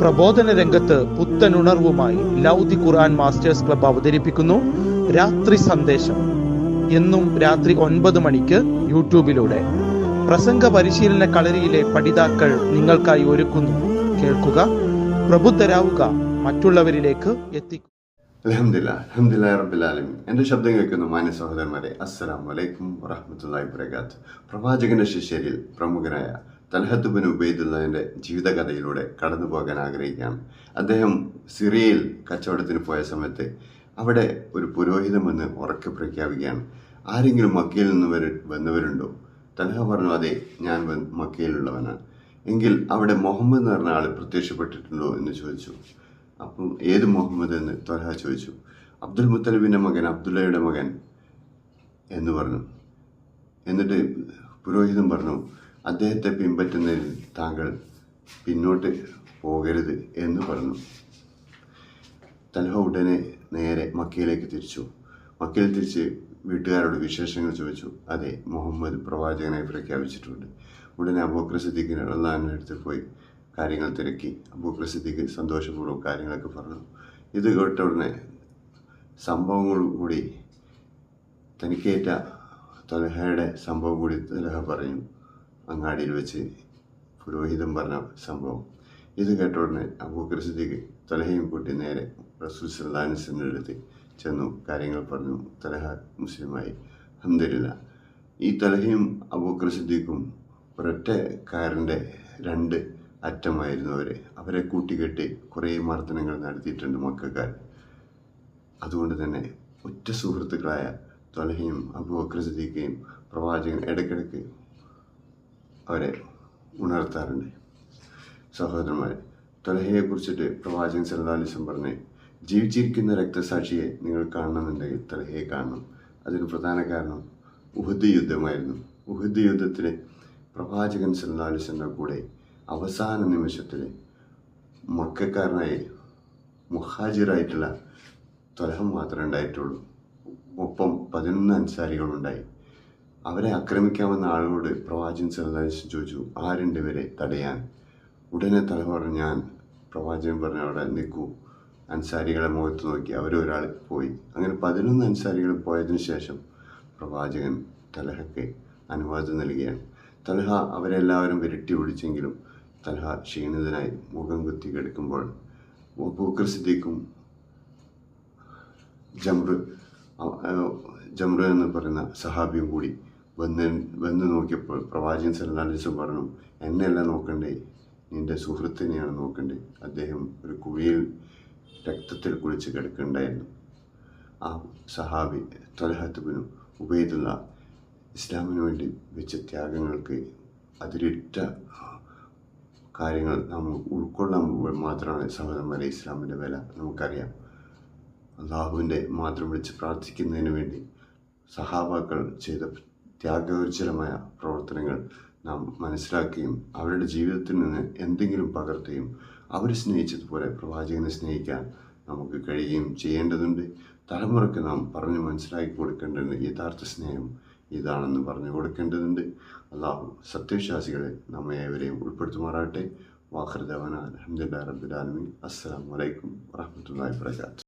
പ്രബോധന രംഗത്ത് പുത്തനുണർവുമായി ലൗദി ഖുർആൻ masters club അവതരിപ്പിക്കുന്നു. രാത്രി സന്ദേശം. എന്നും രാത്രി ഒൻപത് മണിക്ക് യൂട്യൂബിലൂടെ. പ്രസംഗ പരിശീലന കളരിയിലെ പഠിതാക്കൾ നിങ്ങൾക്കായി ഒരുക്കുന്നു. കേൾക്കുക പ്രബുദ്ധരാവുക മറ്റുള്ളവരിലേക്ക് എത്തിക്കുക എന്റെ ശബ്ദം കേൾക്കുന്ന മാന്യ സഹോദരന്മാരെ. അസ്സലാം വലൈക്കും വറഹമത്തല്ലാഹി വബറകാത്ത് പ്രവാചകന്റെ ശിഷ്യരിൽ പ്രമുഖനായ തൽഹത്ത് ബിൻ ഉബൈദുള്ളതിന്റെ ജീവിതകഥയിലൂടെ കടന്നു പോകാൻ ആഗ്രഹിക്കുകയാണ് അദ്ദേഹം സിറിയയിൽ കച്ചവടത്തിന് പോയ സമയത്ത് അവിടെ ഒരു പുരോഹിതം വന്ന് ഉറക്കെ പ്രഖ്യാപിക്കുകയാണ്. ആരെങ്കിലും മക്കയിൽ നിന്ന് വര വന്നവരുണ്ടോ? തൽഹ പറഞ്ഞു അതെ ഞാൻ മക്കയിലുള്ളവനാണ്. എങ്കിൽ അവിടെ മുഹമ്മദ് എന്ന് പറഞ്ഞ ആൾ പ്രത്യക്ഷപ്പെട്ടിട്ടുണ്ടോ? എന്ന് ചോദിച്ചു. അപ്പം ഏത് മുഹമ്മദ്? എന്ന് തൊലഹ ചോദിച്ചു. അബ്ദുൽ മുത്തലിബിന്റെ മകൻ അബ്ദുള്ളയുടെ മകൻ എന്ന് പറഞ്ഞു. എന്നിട്ട് പുരോഹിതൻ പറഞ്ഞു അദ്ദേഹത്തെ പിൻപറ്റുന്നതിൽ താങ്കൾ പിന്നോട്ട് പോകരുത് എന്ന് പറഞ്ഞു. തൽഹ ഉടനെ നേരെ മക്കയിലേക്ക് തിരിച്ചു. മക്കയിൽ തിരിച്ച് വീട്ടുകാരോട് വിശേഷങ്ങൾ ചോദിച്ചു. അതെ മുഹമ്മദ് പ്രവാചകനായി പ്രഖ്യാപിച്ചിട്ടുണ്ട്. ഉടനെ അബൂക്ര സിദ്ദീഖിന് അള്ളാഹിന്റെ അടുത്ത് പോയി കാര്യങ്ങൾ തിരക്കി. അബൂക്ര സിദ്ദീഖ് സന്തോഷപൂർവം കാര്യങ്ങളൊക്കെ പറഞ്ഞു. ഇത് കേട്ട ഉടനെ സംഭവങ്ങൾ കൂടി തനിക്കേറ്റ തൊലഹയുടെ സംഭവം കൂടി തൊലഹ പറഞ്ഞു. അങ്ങാടിയിൽ വെച്ച് പുരോഹിതൻ പറഞ്ഞ സംഭവം. ഇത് കേട്ട ഉടനെ അബൂക്കർ സിദ്ദീഖ് തലഹയും കൂട്ടി നേരെ റസൂൽ സല്ലാസിന്റെ അടുത്ത് ചെന്നു. കാര്യങ്ങൾ പറഞ്ഞു. തലഹ മുസ്ലിമായി. അഹമ്മദില്ല ഈ തലഹയും അബൂക്കർ സിദ്ദീഖും ഒരൊറ്റ കാരന്റെ രണ്ട് അറ്റമായിരുന്നു അവരെ. അവരെ കൂട്ടിക്കെട്ടി കുറേ മർദ്ദനങ്ങൾ നടത്തിയിട്ടുണ്ട് മക്കാർ. അതുകൊണ്ട് തന്നെ ഒറ്റ സുഹൃത്തുക്കളായ തൊലഹയും അബൂബക്കർ സിദ്ദീഖയും പ്രവാചകൻ ഇടയ്ക്കിടയ്ക്ക് അവരെ ഉണർത്താറുണ്ട്. സഹോദരന്മാർ തലഹയെക്കുറിച്ചിട്ട് പ്രവാചകൻ സല്ലാലിസം പറഞ്ഞ് ജീവിച്ചിരിക്കുന്ന രക്തസാക്ഷിയെ നിങ്ങൾ കാണണമെന്നുണ്ടെങ്കിൽ തലഹയെ കാണണം. അതിന് പ്രധാന കാരണം ഉഹദ് യുദ്ധമായിരുന്നു. ഉഹദ് യുദ്ധത്തിൽ പ്രവാചകൻ സല്ലാലിസിന്റെ കൂടെ അവസാന നിമിഷത്തിൽ മക്കാരനായി മുഹാജിറായിട്ടുള്ള തൊലഹം മാത്രമേ ഉണ്ടായിട്ടുള്ളൂ. ഒപ്പം പതിനൊന്ന് അൻസാരികളുണ്ടായി. അവരെ ആക്രമിക്കാമെന്ന ആളോട് പ്രവാചകൻ സല്ലാലിസ് ചോദിച്ചു ആരുണ്ട് ഇവരെ തടയാൻ? ഉടനെ തല ഞാൻ പ്രവാചകൻ പറഞ്ഞു അവിടെ നിൽക്കൂ അൻസാരികളെ മുഖത്ത് നോക്കി അവരൊരാൾ പോയി. അങ്ങനെ പതിനൊന്ന് അൻസാരികൾ പോയതിന് ശേഷം പ്രവാചകൻ തലഹയ്ക്ക് അനുവാദം നൽകുകയാണ് തലഹ അവരെല്ലാവരും വിരട്ടി ഓടിച്ചെങ്കിലും തലഹ ക്ഷീണിതനായി മുഖം കുത്തി കിടക്കുമ്പോൾ ബൂക്കർ സിദ്ദീഖും ജംറു ജംറു എന്ന് പറയുന്ന സഹാബിയും കൂടി വന്ന് വന്ന് നോക്കിയപ്പോൾ പ്രവാചകൻ സല്ലാലിസം പറഞ്ഞു എന്നെയല്ല നോക്കണ്ടേ? നിന്റെ സുഹൃത്തിനെയാണ് നോക്കണ്ടേ? അദ്ദേഹം ഒരു കുഴിയിൽ രക്തത്തിൽ കുളിച്ച് കിടക്കുന്നുണ്ടായിരുന്നു ആ സഹാബി തൊലഹത്തുബിനും ഉബൈദുള്ള ഇസ്ലാമിന് വേണ്ടി വെച്ച ത്യാഗങ്ങൾക്ക് അതിരിട്ട കാര്യങ്ങൾ നാം ഉൾക്കൊള്ളാൻ മാത്രമാണ് സഹോദരന്മാരെ ഇസ്ലാമിന്റെ വില. നമുക്കറിയാം. അള്ളാഹുവിന്റെ മാത്രം വിളിച്ച് പ്രാർത്ഥിക്കുന്നതിന് വേണ്ടി സഹാബാക്കൾ ചെയ്ത ത്യാഗോജ്ജലമായ പ്രവർത്തനങ്ങൾ നാം മനസ്സിലാക്കുകയും അവരുടെ ജീവിതത്തിൽ നിന്ന് എന്തെങ്കിലും പകർത്തുകയും അവർ സ്നേഹിച്ചതുപോലെ പ്രവാചകനെ സ്നേഹിക്കാൻ നമുക്ക് കഴിയുകയും ചെയ്യേണ്ടതുണ്ട്. തലമുറയ്ക്ക് നാം പറഞ്ഞു മനസ്സിലാക്കി കൊടുക്കേണ്ടത് യഥാർത്ഥ സ്നേഹം ഇതാണെന്ന് പറഞ്ഞു കൊടുക്കേണ്ടതുണ്ട്. അള്ളാഹു സത്യവിശ്വാസികളെ നമ്മെ ഏവരെയും ഉൾപ്പെടുത്തുമാറാകട്ടെ. വാഹൃദവന അലഹമ്മദ് റബ്ബുലാലമി അസ്സാം വലൈക്കും വാഹമത്തല്ലാ വാത്തു